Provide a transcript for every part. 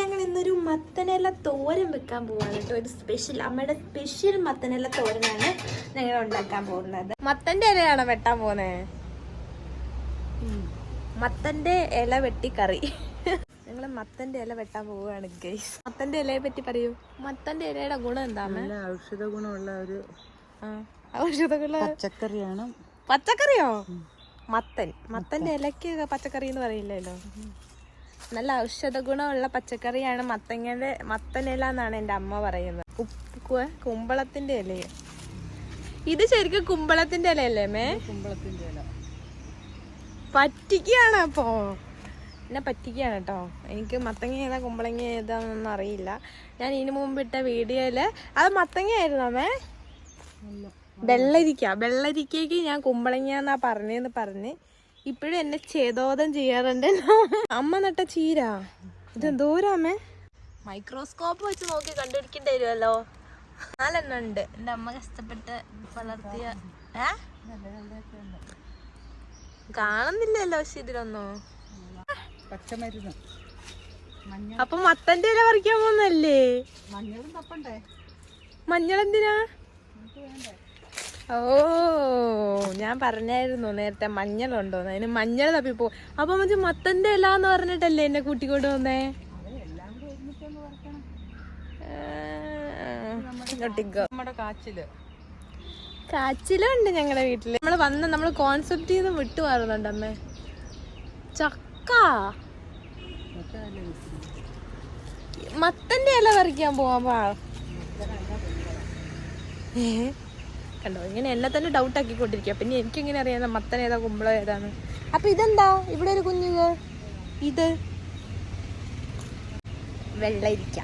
ഞങ്ങൾ ഇന്നൊരു മത്തനെല തോരൻ വെക്കാൻ പോവാണ് കേട്ടോ. ഒരു സ്പെഷ്യൽ അമ്മയുടെ സ്പെഷ്യൽ മത്തനെല തോരനാണ് ഞങ്ങൾ ഉണ്ടാക്കാൻ പോകുന്നത്. മത്തന്റെ ഇലയാണോ വെട്ടാൻ പോകുന്നത് മത്തന്റെ ഇല വെട്ടി കറി ഞങ്ങൾ മത്തന്റെ ഇല വെട്ടാൻ പോവുകയാണ് ഗൈസ് മത്തന്റെ ഇലയെ പറ്റി പറയൂ. മത്തന്റെ ഇലയുടെ ഗുണം എന്താണ് ഔഷധ ഗുണമുള്ള ഒരു ഔഷധങ്ങൾ പച്ചക്കറിയാണ്. പച്ചക്കറിയോ? മത്തൻ. മത്തന്റെ ഇലക്ക് പച്ചക്കറി എന്ന് പറയില്ലല്ലോ. നല്ല ഔഷധ ഗുണമുള്ള പച്ചക്കറിയാണ് മത്തങ്ങയുടെ മത്തനില എന്നാണ് എന്റെ അമ്മ പറയുന്നത്. ഉപ്പ് കുമ്പളത്തിന്റെ ഇലയെ. ഇത് ശരിക്കും കുമ്പളത്തിന്റെ ഇലയല്ലേ മേ? കുമ്പളത്തിന്റെ ഇല. പറ്റിക്കുകയാണ് അപ്പോ. എന്നെ പറ്റിക്കുകയാണ് കേട്ടോ. എനിക്ക് മത്തങ്ങ ഏതാ കുമ്പളങ്ങ ഏതാന്നൊന്നും അറിയില്ല. ഞാൻ ഇതിനു മുമ്പ് ഇട്ട വീഡിയോയിൽ അത് മത്തങ്ങ ആയിരുന്നു അമ്മേ നല്ല വെള്ളരിക്ക. വെള്ളരിക്കയ്ക്ക് ഞാൻ കുമ്പളങ്ങ എന്നാ പറഞ്ഞെന്ന് പറഞ്ഞ് ഇപ്പോഴും എന്നെ ചേതോദം ചെയ്യാറുണ്ട്. അമ്മ നട്ട ചീര. ഇതെന്തോരാമേ മൈക്രോസ്കോപ്പ് വെച്ച് നോക്കി കണ്ടുപിടിക്കേണ്ടി വരുമല്ലോ. നാലെണ്ണം ഉണ്ട് എന്റെ അമ്മ കഷ്ടപ്പെട്ട് വളർത്തിയ ഏ? കാണുന്നില്ലല്ലോ പക്ഷെ ഇതിലൊന്നും. പച്ചമരുന്ന്. അപ്പൊ മത്തന്റെ ഇല പറിക്കാൻ പോന്നല്ലേ മഞ്ഞളും തപ്പണ്ടേ? മഞ്ഞൾ എന്തിനാ? ഓ ഞാൻ പറഞ്ഞായിരുന്നു നേരത്തെ മഞ്ഞളുണ്ടോ അതിന് മഞ്ഞൾ തപ്പിപ്പോ. അപ്പൊ മറ്റേ മത്തന്റെ ഇല എന്ന് പറഞ്ഞിട്ടല്ലേ എന്നെ കൂട്ടിക്കൊണ്ട് വന്നേ? നമ്മുടെ കാച്ചിൽ. കാച്ചിലുണ്ട് ഞങ്ങളുടെ വീട്ടിൽ. നമ്മൾ വന്ന നമ്മൾ കോൺസെപ്റ്റ് ചെയ്ത് വിട്ടു മാറുന്നുണ്ട് അമ്മേ. ചക്ക. മത്തന്റെ ഇല പറിക്കാൻ പോവാൻ പാ ഏ? കണ്ടോ? ഇങ്ങനെ എന്നെ തന്നെ ഡൗട്ട് ആക്കിക്കൊണ്ടിരിക്കുക പിന്നെ എനിക്ക് എങ്ങനെ അറിയാം മത്തൻ ഏതാ കുമ്പളം ഏതാണ് അപ്പൊ ഇതെന്താ? ഇവിടെ ഒരു കുഞ്ഞുക ഇത്. വെള്ളരിക്ക.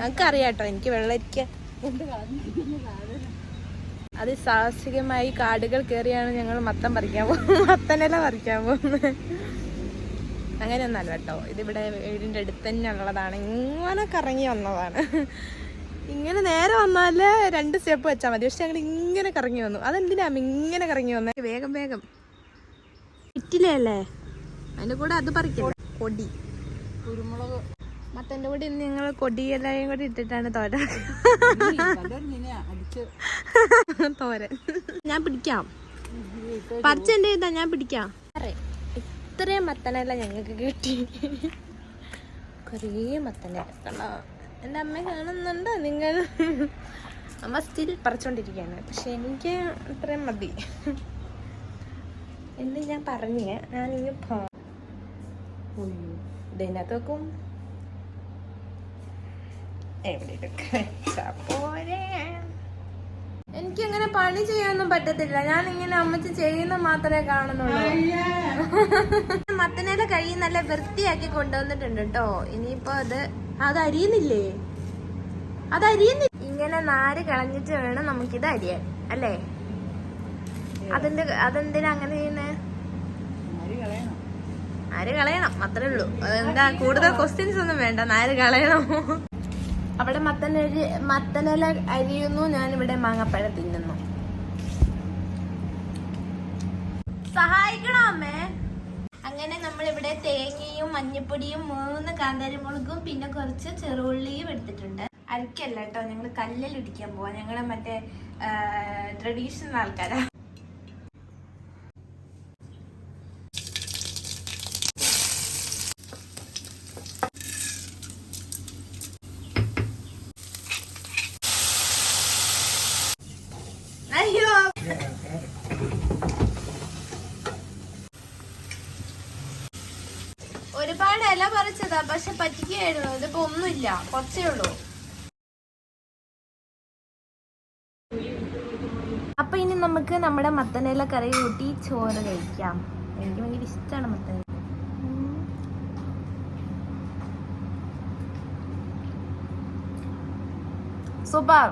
നമുക്ക് അറിയാട്ടോ എനിക്ക് വെള്ളരിക്ക. കൊണ്ട് കളഞ്ഞിരിക്കുന്നു താഴെ. അത് സാഹസികമായി കാടുകൾ കയറിയാണ് ഞങ്ങൾ മത്തം പറിക്കാൻ പോകുന്നത് മത്തനില പറിക്കാൻ പോകുന്നത്. അങ്ങനെയൊന്നല്ല കേട്ടോ. ഇതിവിടെ വീടിന്റെ അടുത്ത് തന്നെ ഉള്ളതാണ്. ഇങ്ങനെ കറങ്ങി വന്നതാണ്. ഇങ്ങനെ നേരെ വന്നാൽ രണ്ട് സ്റ്റെപ്പ് വെച്ചാൽ മതി. പക്ഷെ ഞങ്ങൾ ഇങ്ങനെ കറങ്ങി വന്നു. അതെന്തിനാ ഇങ്ങനെ കറങ്ങി വന്നേ? വേഗം വേഗം. ഇറ്റിലല്ലേ അതിന്റെ കൂടെ അത് പറിക്കില്ല കൊടി. കുരുമുളക്. മത്തന്റെ കൂടെ ഇന്ന് കൊടി കൊടിയെല്ലാം കൂടി ഇട്ടിട്ടാണ് തോര. തോര തോരൻ. ഞാൻ പിടിക്കാം. പറിച്ചെന്റെ ഇതാ ഞാൻ പിടിക്കാം. ഇത്രയും മത്തനല്ല ഞങ്ങൾക്ക് കിട്ടി. കുറേ മത്തനെ കണ്ടോ എന്റെ അമ്മ കാണുന്നുണ്ട് നിങ്ങൾ? അമ്മ സ്റ്റിൽ പറിച്ചോണ്ടിരിക്കുകയാണ്. പക്ഷെ എനിക്ക് അത്രയും മതി. എന്ന് ഞാൻ പറഞ്ഞ ഞാൻ ഇനി പോ. ഇതിനകത്ത് നോക്കും. എനിക്ക് അങ്ങനെ പണി ചെയ്യാനൊന്നും പറ്റത്തില്ല. ഞാൻ ഇങ്ങനെ അമ്മച്ചി ചെയ്യുന്ന മാത്രമേ കാണുന്നുള്ളൂ. മത്തനേല കഴുകി നല്ല വൃത്തിയാക്കി കൊണ്ടുവന്നിട്ടുണ്ട് കേട്ടോ. ഇനിയിപ്പോ അത് അത് അരിയുന്നില്ലേ അത് അരിയുന്നില്ല ഇങ്ങനെ നാര് കളഞ്ഞിട്ട് വേണം നമുക്കിത് അരിയാൻ അല്ലേ? അതിന്റെ അതെന്തിനാ അങ്ങനെ ചെയ്യുന്നേ? നാര് കളയണം. അത്രേ ഉള്ളൂ. അതെന്താ കൂടുതൽ ക്വസ്റ്റ്യൻസ് ഒന്നും വേണ്ട നാര് കളയണം. അവിടെ മത്തനരി മത്തനില അരിയുന്നു ഞാൻ ഇവിടെ മാങ്ങപ്പഴം തിന്നുന്നു. സഹായിക്കണോ അമ്മേ? അങ്ങനെ നമ്മൾ ഇവിടെ തേങ്ങയും മഞ്ഞപ്പൊടിയും മൂന്ന് കാന്താരിമുളകും പിന്നെ കുറച്ച് ചെറുള്ളിയും എടുത്തിട്ടുണ്ട്. അരക്കല്ല കേട്ടോ. ഞങ്ങൾ കല്ലിൽ ഇടിക്കാൻ പോവാ. ഞങ്ങൾ മറ്റേ ട്രഡീഷണൽ ആൾക്കാരാ. ഒരുപാട് ഇല പറിച്ചതാ പക്ഷെ പറ്റിക്കായിരുന്നു ഇതിപ്പോ ഒന്നുമില്ല കുറച്ചേ ഉള്ളൂ. അപ്പൊ ഇനി നമുക്ക് നമ്മുടെ മത്തനില കറി കൂട്ടി ചോറ് കഴിക്കാം. എനിക്ക് ഭയങ്കര ഇഷ്ടമാണ് മത്തനില സൂപ്പർ.